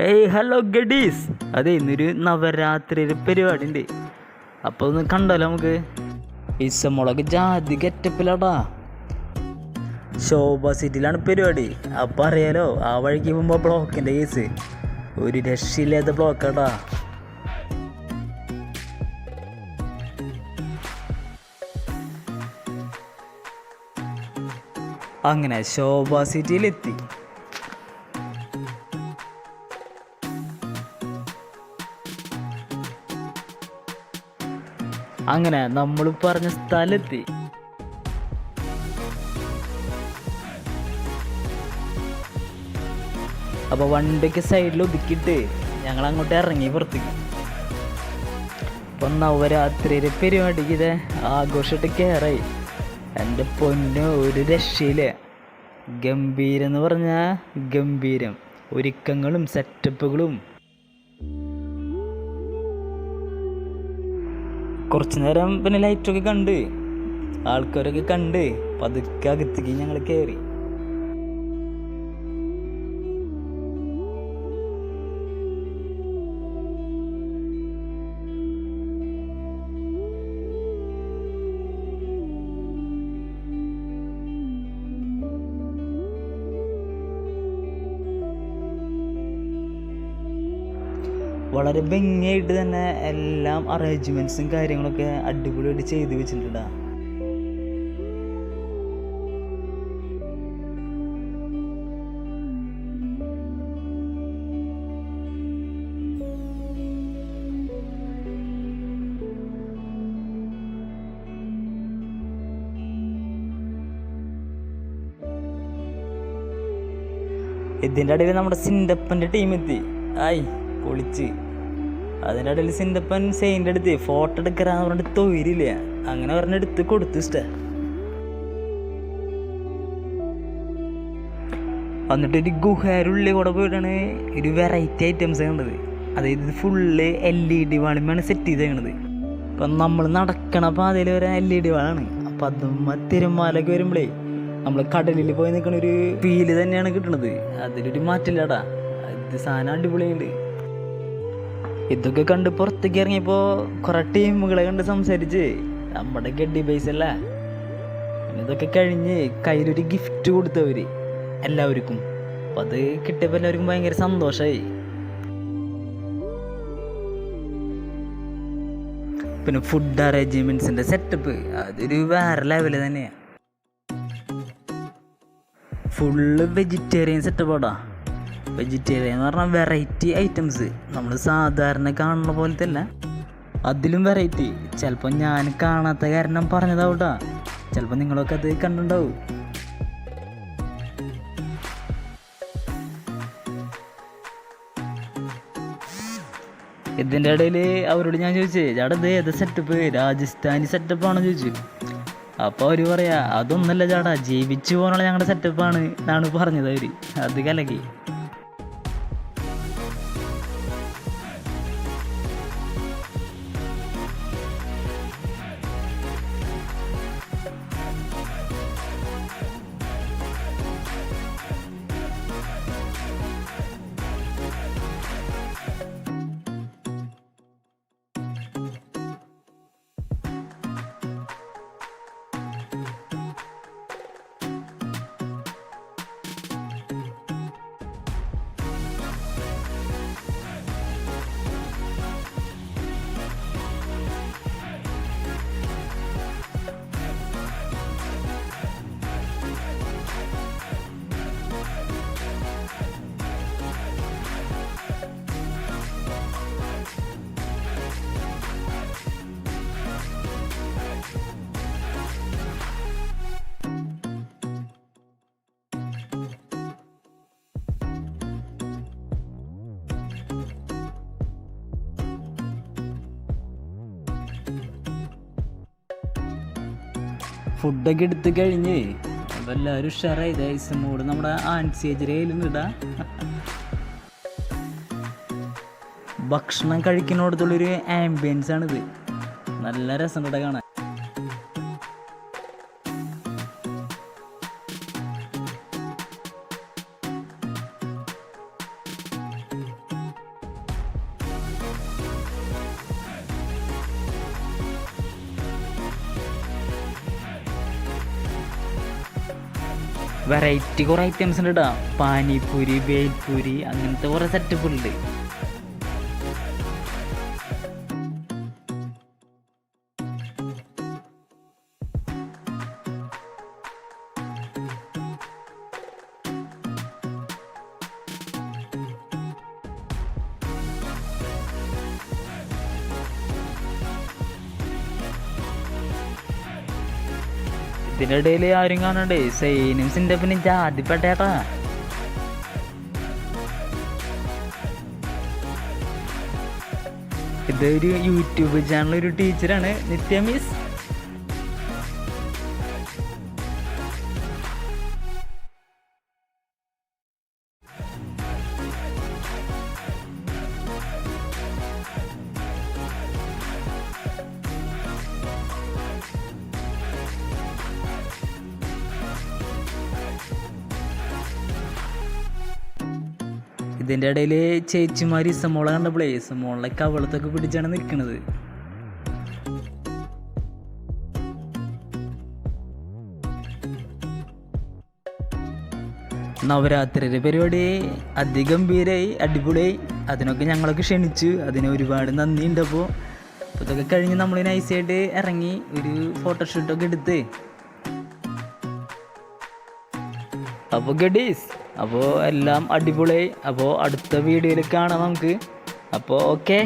ഏയ് ഹലോ ഗഡീസ് അതെ ഇന്നൊരു നവരാത്രി പരിപാടി ഉണ്ട് അപ്പോൾ ഒന്ന് കണ്ടല്ലോ നമുക്ക്. ഇസമുളക് ജാതി ഗെറ്റപ്പിലാടാ. ശോഭ സിറ്റിയിലാണ് പരിപാടി. അപ്പം അറിയാലോ ആ വഴിക്ക് പോകുമ്പോൾ ബ്ലോക്കിന്റെ കേസ്. ഒരു രക്ഷയില്ലാത്ത ബ്ലോക്കാടാ. അങ്ങനെ ശോഭ സിറ്റിയിലെത്തി. അങ്ങനെ നമ്മൾ പറഞ്ഞ സ്ഥലത്ത്. അപ്പൊ വണ്ടിക്ക് സൈഡിൽ ഒതുക്കിയിട്ട് ഞങ്ങൾ അങ്ങോട്ട് ഇറങ്ങി പുറത്തേക്ക്. അപ്പൊ നവരാത്രിയിലെ പരിപാടിക്ക് ഇത് ആഘോഷമായിട്ട് കയറായി എന്റെ പൊന്ന് ഒരു രക്ഷയിൽ ഗംഭീരം എന്ന് പറഞ്ഞാൽ ഗംഭീരം. ഒരുക്കങ്ങളും സെറ്റപ്പുകളും കുറച്ച് നേരം പിന്നെ ലൈറ്റൊക്കെ കണ്ട് ആൾക്കാരൊക്കെ കണ്ട് പതുക്കെ അകത്തേക്ക് ഞങ്ങൾ കയറി വളരെ ഭംഗിയായിട്ട് തന്നെ എല്ലാം അറേഞ്ച്മെന്റ്സും കാര്യങ്ങളൊക്കെ അടിപൊളിയായിട്ട് ചെയ്ത് വെച്ചിട്ടുണ്ടാ ഇതിന്റെ ഇടയിൽ നമ്മുടെ സിൻഡപ്പന്റെ ടീം എത്തി. ആയി പൊളിച്ച്. അതിനിടയിൽ സിന്തപ്പൻ സെയിന്റെ അടുത്ത് ഫോട്ടോ എടുക്കറാന്ന് പറഞ്ഞിട്ട് തൊഴിലില്ല. അങ്ങനെ പറഞ്ഞെടുത്ത് കൊടുത്തു ഇഷ്ട. എന്നിട്ട് ഒരു ഗുഹാരുള്ളിൽ കൂടെ പോയിട്ടാണ് ഒരു വെറൈറ്റി ഐറ്റംസ് കണ്ടത്. അതായത് ഇത് ഫുള്ള് എൽ ഇ ഡി വാളിമാണ് സെറ്റ് ചെയ്തേക്കണത്. അപ്പം നമ്മൾ നടക്കണ പാതയിൽ വരെ എൽ ഇ ഡി വാളാണ്. അപ്പം അതും തിരുമാലൊക്കെ വരുമ്പോഴേ നമ്മൾ കടലിൽ പോയി നിൽക്കണ ഒരു ഫീൽ തന്നെയാണ് കിട്ടണത്. അതിലൊരു മാറ്റില്ലടാ ഇത് സാധനം അടിപൊളിയുണ്ട് ഇതൊക്കെ കണ്ട് പുറത്തേക്ക് ഇറങ്ങിയപ്പോൾ കുറേ ടീമുകളെ കണ്ട് സംസാരിച്ച് നമ്മുടെ ഗഡി പൈസ അല്ല? ഇതൊക്കെ കഴിഞ്ഞ് കയ്യിലൊരു ഗിഫ്റ്റ് കൊടുത്തവർ എല്ലാവർക്കും. അപ്പം അത് കിട്ടിയപ്പോൾ എല്ലാവർക്കും ഭയങ്കര സന്തോഷമായി പിന്നെ ഫുഡ് അറേഞ്ച്മെന്റ്സിന്റെ സെറ്റപ്പ് അതൊരു വേറെ ലെവൽ തന്നെയാണ് ഫുള്ള് വെജിറ്റേറിയൻ സെറ്റപ്പാടാ വെജിറ്റേറിയൻ എന്ന് പറഞ്ഞാൽ വെറൈറ്റി ഐറ്റംസ് നമ്മൾ സാധാരണ കാണുന്ന പോലത്തെ അല്ല അതിലും വെറൈറ്റി ചിലപ്പോൾ ഞാൻ കാണാത്ത കാരണം പറഞ്ഞതാവട്ടാ. ചിലപ്പോൾ നിങ്ങളൊക്കെ അത് കണ്ടിട്ടുണ്ടാവും. ഇതിന്റെ ഇടയിൽ അവരോട് ഞാൻ ചോദിച്ചേ ചേട്ടാ ഇത് ഏത് സെറ്റപ്പ് രാജസ്ഥാനി സെറ്റപ്പാണോ ചോദിച്ചു. അപ്പോൾ അവർ പറയാ അതൊന്നല്ല ചേട്ടാ ജീവിച്ചു പോകാനുള്ള ഞങ്ങളുടെ സെറ്റപ്പാണ് എന്നാണ് പറഞ്ഞത് അവർ അത് കലക്കി. ഫുഡൊക്കെ എടുത്തു കഴിഞ്ഞ് അപ്പോൾ എല്ലാവരും ഉഷാറായി മൂട് നമ്മുടെ ആൻസിയേജരയിലും ഇടാ ഭക്ഷണം കഴിക്കുന്നിടത്തുള്ളൊരു ആംബിയൻസ് ആണിത്. നല്ല രസമുണ്ട് കാണാൻ. വെറൈറ്റി കുറേ ഐറ്റംസ് ഉണ്ട് കേട്ടോ പാനിപ്പൂരി ബേൽപൂരി അങ്ങനത്തെ കുറേ സെറ്റപ്പ് ഇതിന്റെ ഇടയിൽ ആരും കാണണ്ടേ? സൈനും സിന്റെ ജാതിപ്പെട്ടേട്ടാ ഇതൊരു യൂട്യൂബ് ചാനൽ ഒരു ടീച്ചറാണ് നിത്യ മിസ്. ഇതിന്റെ ഇടയിൽ ചേച്ചിമാർ ഇസമോളെ കണ്ടപ്പോഴേ ഇസമോളെ കവളത്തൊക്കെ പിടിച്ചാണ് നിൽക്കുന്നത് നവരാത്രിയുടെ പരിപാടി അതിഗംഭീരായി അടിപൊളിയായി. അതിനൊക്കെ ഞങ്ങളൊക്കെ ക്ഷണിച്ചു. അതിന് ഒരുപാട് നന്ദിയുണ്ട് അപ്പോൾ അപ്പോൾ ഇതൊക്കെ കഴിഞ്ഞ് നമ്മൾ നൈസായിട്ട് ഇറങ്ങി ഒരു ഫോട്ടോഷൂട്ടൊക്കെ എടുത്ത്. അപ്പോൾ ഗഡീസ് അപ്പോൾ എല്ലാം അടിപൊളിയായി അപ്പോൾ അടുത്ത വീഡിയോയിൽ കാണാം നമുക്ക്. അപ്പോൾ ഓക്കെ